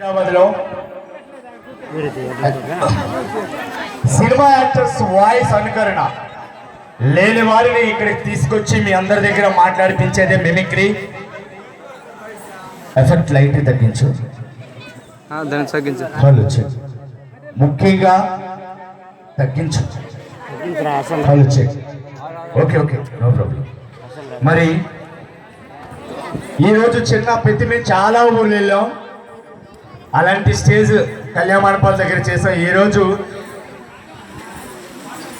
హైదరాబాద్లో cinema actors voice అనుకరణ. లేని వారిని ఇక్కడికి తీసుకొచ్చి మీ అందరి దగ్గర మాట్లాడిపించేదే మిమిక్రీ. ఎఫెక్ట్ లైట్ తగ్గించు. దాన్ని తగ్గించు. ముఖ్యంగా తగ్గించు. Okay okay no problem. మరి ఈరోజు చిన్న ప్రతి మేము చాలా ఊర్లు వెళ్ళాం అలాంటి స్టేజ్ కళ్యాణ మండపాల దగ్గర చేసాం. ఈరోజు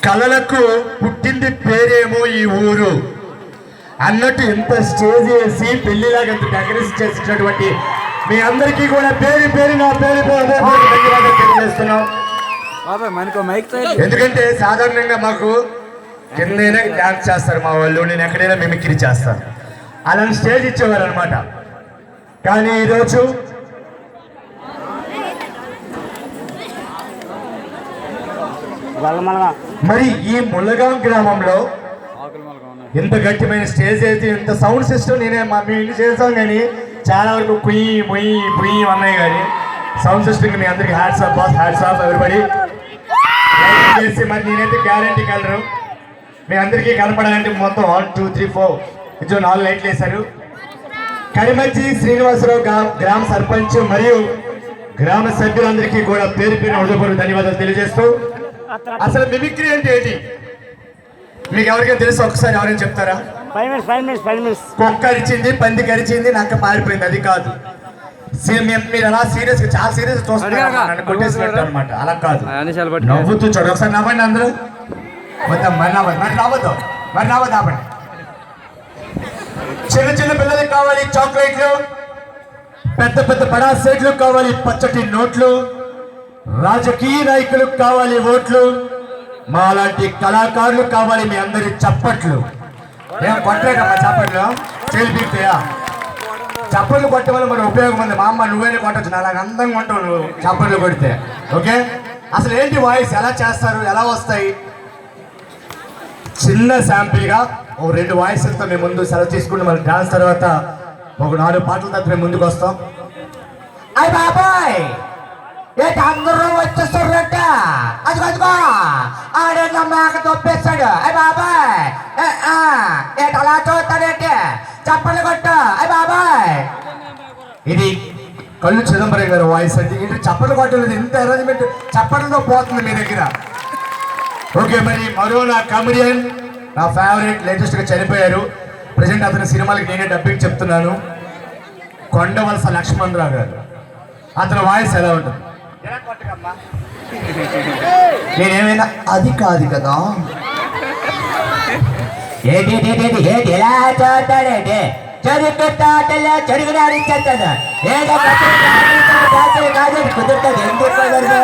కళలకు పుట్టింది పేరేమో ఈ ఊరు. అన్నట్టు ఎంత స్టేజ్ వేసి పెళ్ళిలాగా డెకరేషన్ చేసినటువంటి మీ అందరికీ కూడా పేరు పేరు నా పేరు పేరు ధన్యవాదాలు తెలియజేస్తున్నాం. ఎందుకంటే సాధారణంగా మాకు కిందైనా డాన్స్ చేస్తారు మా వాళ్ళు నేను ఎక్కడైనా మిమిక్రీ చేస్తాను. అలాంటి స్టేజ్ ఇచ్చేవారు అనమాట కానీ ఈరోజు మరి ఈ ముల్లగాం గ్రామంలో ఇంత గట్టిమైన స్టేజ్ అయితే ఇంత సౌండ్ సిస్టమ్ నేనే మా మేము ఇంటి చేసాం కానీ చాలా వరకు పుయ్యి పుయ్యి పుయ్యి అన్నాయి కానీ సౌండ్ సిస్టమ్ మీ అందరికి hats off boss hats off everybody. చేసి మరి నేనైతే గ్యారంటీ కలరు. మీ అందరికీ కనపడాలంటే మొత్తం వన్ టూ త్రీ ఫోర్ కొంచెం నాలుగు లైట్లు వేశారు. కరిమచ్చి శ్రీనివాసరావు గ్రా- గ్రామ సర్పంచ్ మరియు గ్రామ సభ్యులందరికీ కూడా పేరు పేరు హృదయపూర్వక ధన్యవాదాలు తెలియజేస్తూ అసలు మిమిక్రీ అంటే ఏంటి? మీకు ఎవరికైనా తెలుసు? ఒకసారి ఎవరైనా చెప్తారా? Five minutes five minutes five minutes. కుక్క అరిచింది పంది కరిచింది నక్క పారిపోయింది. అది కాదు. మీరు అలా సీరియస్గా చాలా సీరియస్ చూస్తున్నారు కొట్టేసినట్టు అనమాట అలా కాదు. నవ్వుతూ చూడు. ఒకసారి నవ్వండి అందరూ. మొత్తం మరి నవ్వదు మరి నవ్వద్దు. మరి నవ్వదు ఆపండి. చిన్న చిన్న పిల్లలకి కావాలి చాక్లెట్లు. పెద్ద పెద్ద బడా సెట్లు కావాలి పచ్చటి నోట్లు. రాజకీయ నాయకులకు కావాలి ఓట్లు మా లాంటి కళాకారులు కావాలి మీ అందరి చప్పట్లు. మేము కొట్టలేదమ్మా చప్పట్లు? చేలిపిస్తాయా చప్పట్లు కొట్టే వల్ల మరి ఉపయోగం ఉంది. మా అమ్మ నువ్వేనే కొట్టచ్చు. నా అందంగా ఉంటావు నువ్వు చప్పట్లు కొడితే. ఓకే? అసలు ఏంటి వాయిస్? ఎలా చేస్తారు? ఎలా వస్తాయి? చిన్న శాంపిల్గా ఓ రెండు వాయిస్లతో మేము ముందు సెలవు తీసుకుంటే మళ్ళీ డాన్స్ తర్వాత ఒక నాలుగు పాటల తర్వాత మేము ముందుకు వస్తాం. ఐ బాబాయ్! ఏంటి అందరూ వచ్చేస్తారంట అదిగో అదిగో. ఆడేదో మేక తొప్పేస్తాడు. అయ్య బాబాయ్. ఏ, ఆ, ఏంటి అలా చూస్తాడేంటి? చప్పట్లు కొట్టు. అయ్య బాబాయ్. ఇది కళ్ళు చిదంబరం గారు వాయిస్ అంటే ఇది చప్పట్లు కొట్టలేదు? ఇంత అరేంజ్మెంట్ చప్పట్లతో పోతుంది మీ దగ్గర. ఓకే మరి మరో నా కమెడియన్ నా ఫేవరెట్ లేటెస్ట్గా చనిపోయారు. ప్రజెంట్ అతని సినిమాలకి నేనే డబ్బింగ్ చెప్తున్నాను. కొండవలస లక్ష్మణరావు గారు. అతని వాయిస్ ఎలా ఉంటుంది? నేనేమైనా అది కాదు కదా. ఏంటి ఏంటి, ఏంటి, ఎలా చూస్తాడేంటి చదువు తాటల్లో చెడుగుడు ఆడించేస్తాడు ఏదో కాదు కుదురుతుంది. ఎందుకు కుదరదు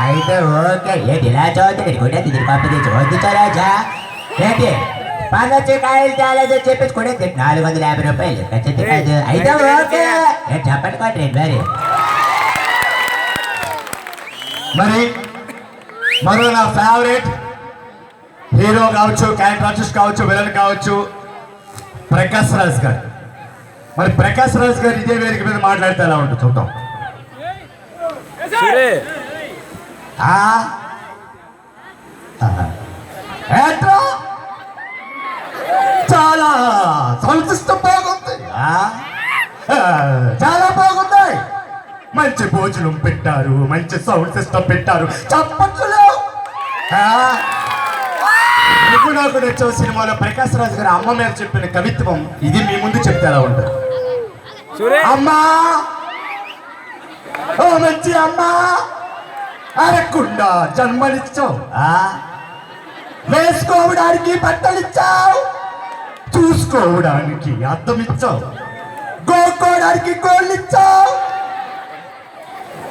అయితే ఓకే. ఏంటి? ఇలా చదువుతాడు? కూడా తిరిగి పంపించి వద్దు ఏంటి? పనొచ్చి కాయలు చాలేదు చెప్పేసి కూడా నాలుగు వందల యాభై రూపాయలు. ఖచ్చితంగా అయితే ఓకే. చెప్పండి మరి. మరి మరో నా ఫేవరెట్ హీరో కావచ్చు క్యారెక్టర్ ఆర్టిస్ట్ కావచ్చు విలన్ కావచ్చు ప్రకాష్ రాజ్ గారు. మరి ప్రకాష్ రాజ్ గారు ఇదే వేదిక మీద మాట్లాడితే ఎలా ఉంటుంది చూద్దాం? చాలా సంతృష్ట బాగుంది చాలా బాగుంది మంచి భోజనం పెట్టారు మంచి సౌండ్ సిస్టమ్ పెట్టారు. చప్పట్లు? ఇప్పుడు నాకు నచ్చే సినిమాలో ప్రకాశ్ రాజు గారు అమ్మ మీద చెప్పిన కవిత్వం ఇది మీ ముందు చెప్తే ఎలా ఉంటుంది? అమ్మా! ఓ మంచి అమ్మా! అరకుండా జన్మనిచ్చావు. ఆ? వేసుకోవడానికి బట్టలిచ్చావు. చూసుకోవడానికి అద్దం ఇచ్చావు. గోక్కోవడానికి గోళ్ళు ఇచ్చావు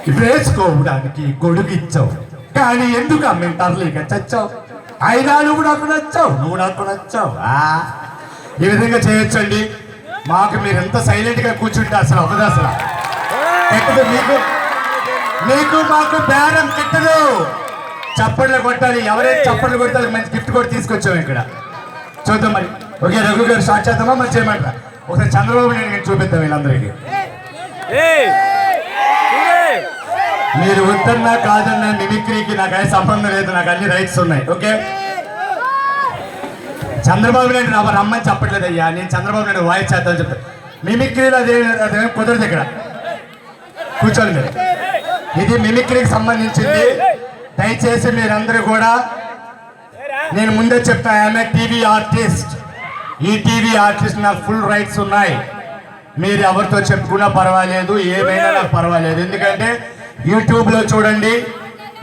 వేసుకోవడానికి గొడుగు ఇచ్చావు కానీ ఎందుకు అమ్మే తరలిగా చచ్చావు? అయినా నువ్వు నాకు నచ్చావు నువ్వు నాకు నచ్చావు. ఆ? ఈ విధంగా చేయొచ్చండి. మాకు మీరు ఎంత సైలెంట్గా కూర్చుంటే అసలు అవ్వదు అసలు. ఎక్కదు మీకు మీకు మాకు బేరం కిట్టదు చప్పట్లు కొట్టాలి ఎవరైతే చప్పట్లు కొట్టాలి మంచి గిఫ్ట్ కూడా తీసుకొచ్చాం ఇక్కడ. చూద్దాం మరి. ఓకే రఘు గారు స్టార్ట్ చేద్దామా? మరి చేయమంటారా? ఒకసారి చంద్రబాబు నేను చూపిద్దాం వీళ్ళందరికీ. మీరు వద్దన్నా కాదన్నా మిమిక్రీకి నాకు అనే సంబంధం లేదు నాకు అన్ని రైట్స్ ఉన్నాయి ఓకే చంద్రబాబు నాయుడు నా రమ్మని చెప్పట్లేదు అయ్యా నేను చంద్రబాబు నాయుడు వాయిస్ చేద్దాం చెప్తాను. మిమిక్రీలో అదే అదే కుదరదు ఇక్కడ. కూర్చోండి మీరు. ఇది మిమిక్రీకి సంబంధించింది. దయచేసి మీరందరూ కూడా నేను ముందే చెప్తా ఆమె టీవీ ఆర్టిస్ట్ ఈ టీవీ ఆర్టిస్ట్ నాకు ఫుల్ రైట్స్ ఉన్నాయి. మీరు ఎవరితో చెప్పుకున్నా పర్వాలేదు ఏమైనా నాకు పర్వాలేదు. ఎందుకంటే యూట్యూబ్లో చూడండి.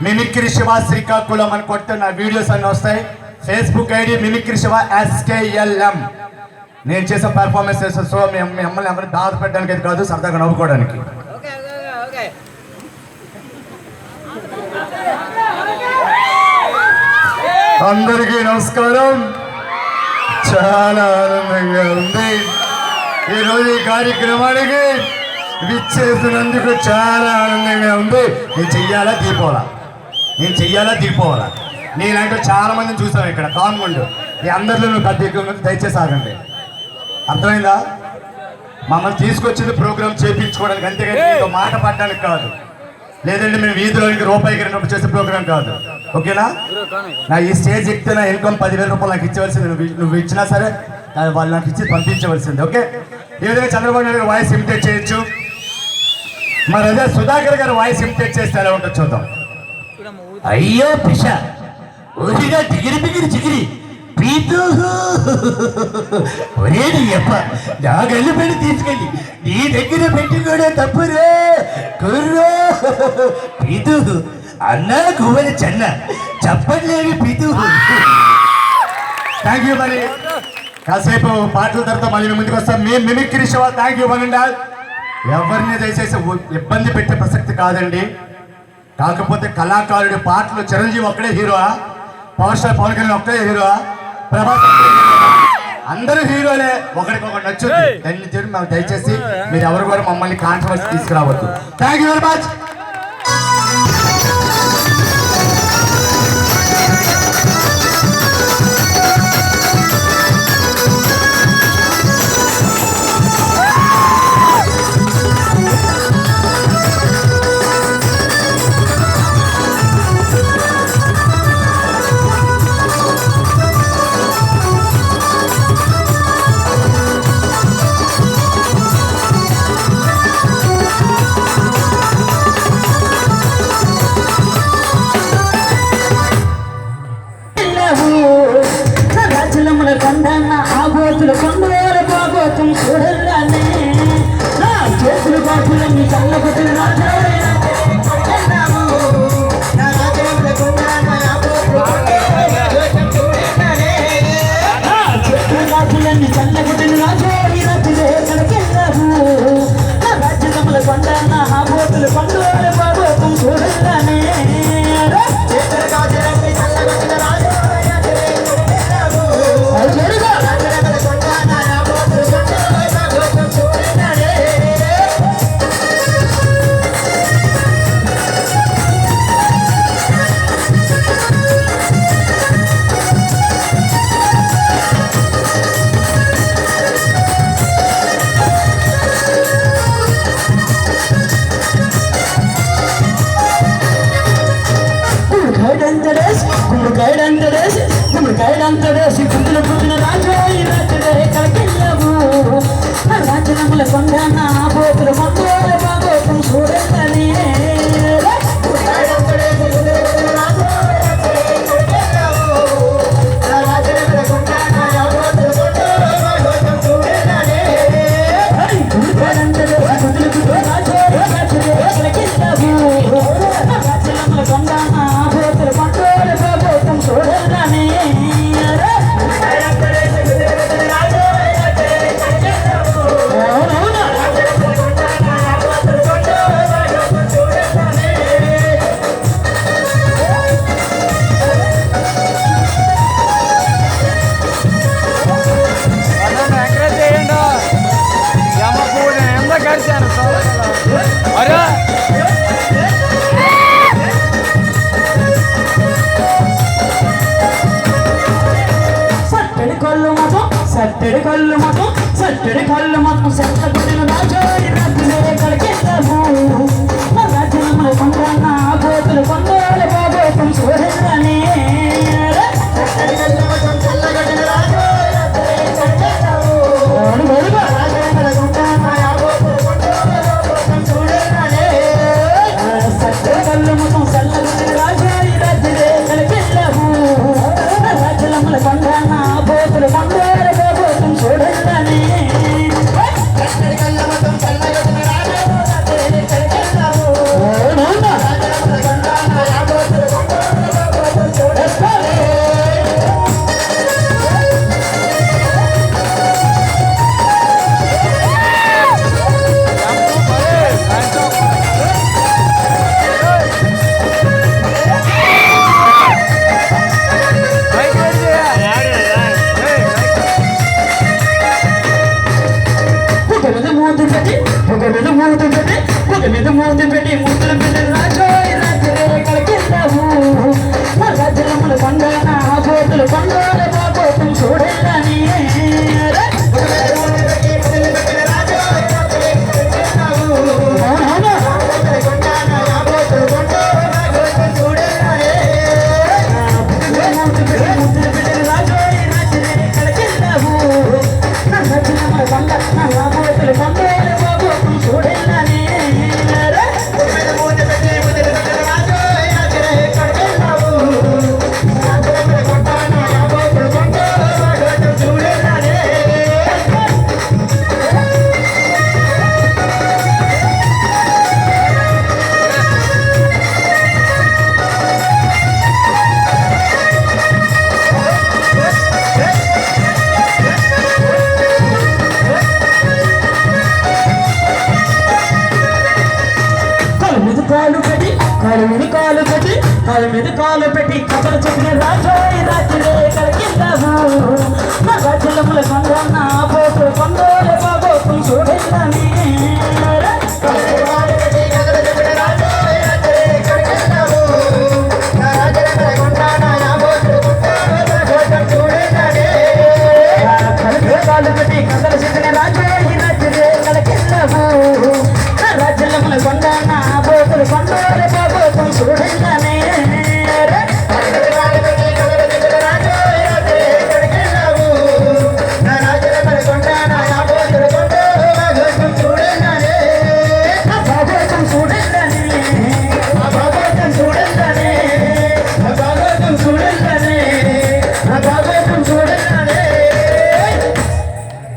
మిమిక్రీ శివ శ్రీకాకుళం అని కొడితే నా వీడియోస్ అన్నీ వస్తాయి. Facebook ID mimicry Shiva SKLM నేను చేసే పెర్ఫార్మెన్స్ సో మీ మీ అమ్మల్ని ఎవరిని బాధ పెట్టడానికి అది కాదు సరదాగా నవ్వుకోవడానికి. అందరికీ నమస్కారం. చాలా ఆనందంగా ఉంది. ఈరోజు ఈ కార్యక్రమానికి విచ్చేసినందుకు చాలా ఆనందంగా ఉంది. నేను చెయ్యాలా దీపోవాలా నేను చెయ్యాలా దీపోవాలా నేనంటూ చాలా మందిని చూసాను ఇక్కడ. కాన్గుండు ఈ అందరిలో నువ్వు పెద్ద దయచేసి ఆగండి. అర్థమైందా? మమ్మల్ని తీసుకొచ్చింది ప్రోగ్రామ్ చేయించుకోవడానికి అంతేగాని మీతో మాట పడడానికి కాదు. లేదంటే మేము వీధిలోనికి రూపాయికి రెండు రూపాయలు చేసే ప్రోగ్రామ్ కాదు. ఓకేనా? నా ఈ స్టేజ్ ఎక్కితే నా ఇన్కమ్ పదివేల రూపాయలు నాకు ఇచ్చవలసింది. నువ్వు నువ్వు ఇచ్చినా సరే వాళ్ళు నాకు ఇచ్చి పంపించవలసింది. ఓకే? ఈ విధంగా చంద్రబాబు నాయుడు వాయిస్ ఇమిటేట్ చేయొచ్చు. మన అదే సుధాకర్ గారు వాయిస్ ఇమిటేట్ చేస్తే ఎలా ఉంటుంది చూద్దాం. అయ్యో పిష ఊరిగా టిగిరి బిగిరి చిగిరి పీతూ. ఒరే నీ అప్ప. నా గల్లు పెట్టి తీసుకెళ్ళి. నీ దగ్గర పెట్టుకోవడం తప్పురే కుర్రో. పీతూ. అన్నా కువ్వని చెన్న. చెప్పలేని పీతూ. థ్యాంక్ యూ మరి. కాసేపు పాటల తర్వాత మళ్ళీ ముందుకు వస్తాం. మేము mimicry show. Thank you one ఎవరిని దయచేసి ఇబ్బంది పెట్టే ప్రసక్తి కాదండి. కాకపోతే కళాకారుడి పాటలు చిరంజీవి ఒక్కడే హీరోవా పవర్ స్టార్ పవన్ కళ్యాణ్ ఒక్కడే హీరోవా ప్రభాస్? అందరూ హీరోలే ఒకరికొకరు మాకు దయచేసి మీరు ఎవరు కూడా మమ్మల్ని కాంట్రవర్సీ తీసుకురావద్దు. Thank you very much I'm not going to do nothing. ሰደደ ካለማቶ ሰደደ ካለማቶ ሰደደ మూతి పెట్టి ఒక మీద మూతి పెట్టి ఒక మీద మూతి పెట్టి మూతులు పెట్టి రాజోయ్ రాజరే కలిగిస్తావు నా రాజరముల వెనుకాలు పెట్టి కథలు చెప్పిన రాజోయ్ రాజులే కలిగిందాము నా రాజ్యముల కొండన్న పోతు కొండోలే బాబో చూడండి రాజ్యం కొండ నా పోతులు కొండ బాబోతులు చూడ